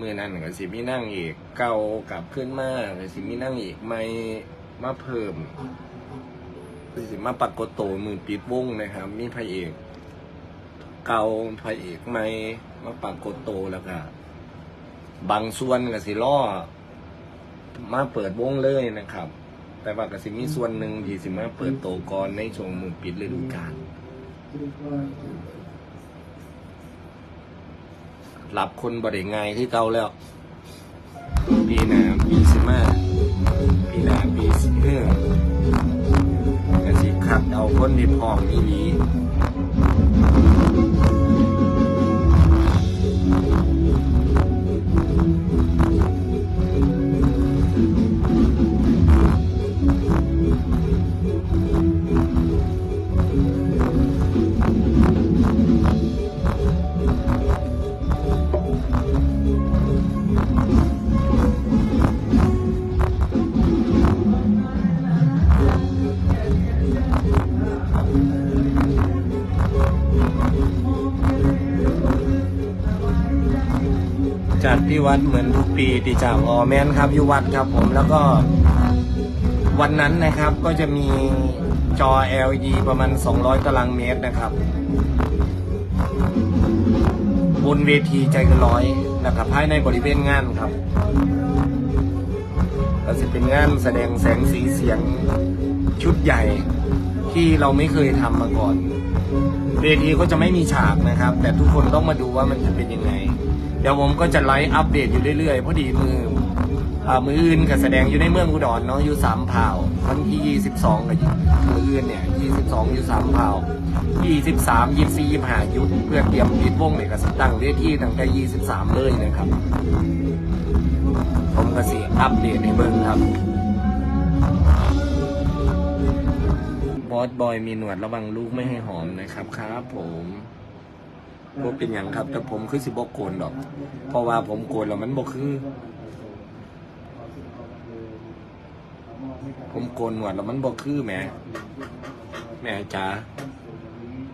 มือนั้นก็สิมีนั่งอีกเก่ากลับขึ้นมาก็สิมีนั่งอีกไม่มาเพิ่มก็สิมาปักกโตมือปิดวงนะครับ มีพระเอก เก่าพระเอกใหม่มาปักกโตแล้วก็บางส่วนก็สิล่อมาเปิดวงเลยนะครับ แต่ว่าก็สิมีส่วนหนึ่งที่สิมาเปิดโตก่อนในช่วงมือปิดฤดูกาล หลับคนบริง่ายที่เก่าแล้ว ปีหน้าปีสิมาปีหน้าปีสิเฮือกระสิคัดเอาคนที่พร้อมอีหลี จัดที่วัดเหมือนทุกปีที่จ่าออแมนครับอยู่วัดครับผมแล้วก็วันนั้นนะครับก็จะมีจอ LED ประมาณ 200 ตารางเมตรนะครับ บนเวทีใจกันร้อยนะครับภายในบริเวณงานครับก็จะเป็นงานแสดงแสงสีเสียงชุดใหญ่ที่เราไม่เคยทำมาก่อน เวทีก็จะไม่มีฉากนะครับ แต่ทุกคนต้องมาดูว่ามันจะเป็นยังไง ดี๋ยวผมก็จะไลฟ์อัปเดตอยู่เรื่อยๆพอดีมืออ่ามืออื่นกับแสดงอยู่ในเมืองอุดรเนาะอยู่สามเผ่าวันที่22กับมืออื่นเนี่ย22อยู่สามเผ่า23 24 25ยุดเพื่อเตรียมปิดวงเลยกับตั้งเวทีตั้งแต่23เลยนะครับ ผมก็สิอัปเดตในเบิ่งครับบอสบอยมีหนวดระวังลูกไม่ให้หอมนะครับครับผม บ่เป็นอย่างครับ แต่ผมคือสิบอกโกนดอก เพราะว่าผมโกนแล้วมันบ่คือ ผมโกนหนวดแล้วมันบ่คือแหมแหม่จ๋า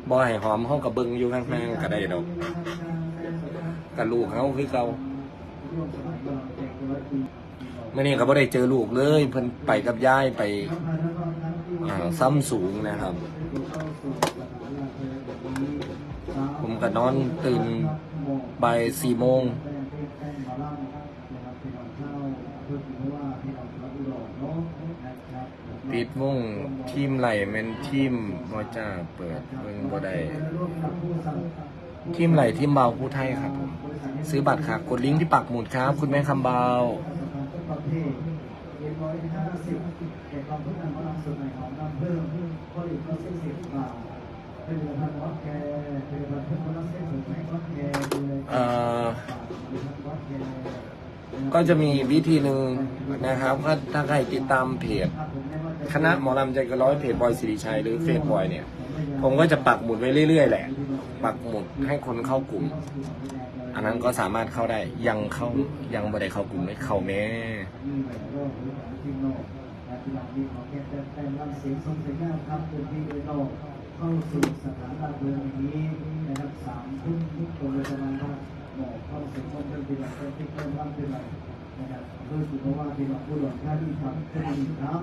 บ่ให้หอมเขากับเบิงอยู่ข้างๆก็ได้ดอกกับลูกเขาคือเก่าเมื่อนี้ก็บ่ได้เจอลูกเลย เพิ่นไปกับยายไปอ่าซ้ำสูงนะครับ ก็นอนตื่นบ่ายสี่โมงปิดวงทีมไหลแมนทีมบ่จ้าเปิดเบิ่งบ่ได้ทีมไหลทีมเบาผู้ไทยครับผมซื้อบัตรค่ะกดลิงก์ที่ปักหมุดครับ คุณแม่คำเบาเอ่อ ก็จะมีวิธีหนึ่งนะครับก็ถ้าใครติดตามเพจคณะหมอลำใจเกนร้อยเพจบอยสิริชัยหรือเฟซบอยเนี่ย ผมก็จะปักหมุดไว้เรื่อยๆแหละ ปักหมุดให้คนเข้ากลุ่ม อันนั้นก็สามารถเข้าได้ยังเข้ายังไม่ได้เข้ากลุ่มไม่เข้าแม่เข้าสู่สถานบันเทิงนี้นะครับสามทุ่มทุกคนเลยประมาณว่าบ เข้าสู่ห้องเป็นปีหลักเป็นที่เริ่มรับเป็นไรนะครับโดยสุภาพเป็นหลักผู้หลวงท่าที่ทำเป็นดีครับ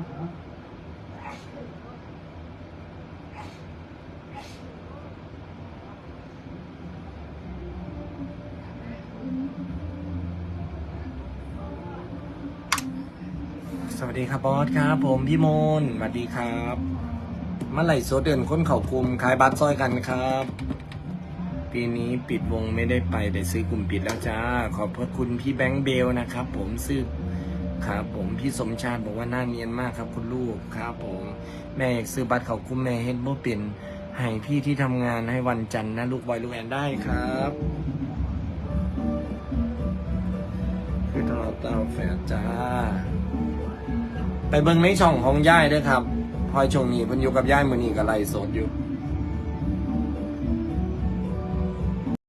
สวัสดีครับบอสครับ ผมพี่มนสวัสดีครับเมื่อไหร่โซเดินค้นเขากลุ่มขายบัตรซอยกันครับ ปีนี้ปิดวงไม่ได้ไปแต่ซื้อกลุ่มปิดแล้วจ้า ขอบพระคุณพี่แบงค์เบลนะครับ ผมซื้อครับผมพี่สมชาติบอกว่าหน้าเนียนมากครับ คุณลูกครับผมแม่อยากซื้อบัตรเขากลุ่มแม่เฮ็ดบ่เป็นให้พี่ที่ทำงานให้วันจันทร์นะลูกบอยลูกแอนได้ครับคือทอเตาแฝดจ้า ไปเบิ่งในช่องของย่ายด้วยครับ พอยชงนี้พิ่นอยู่กับย่ายมือนี้ก็ไล่สดอยู่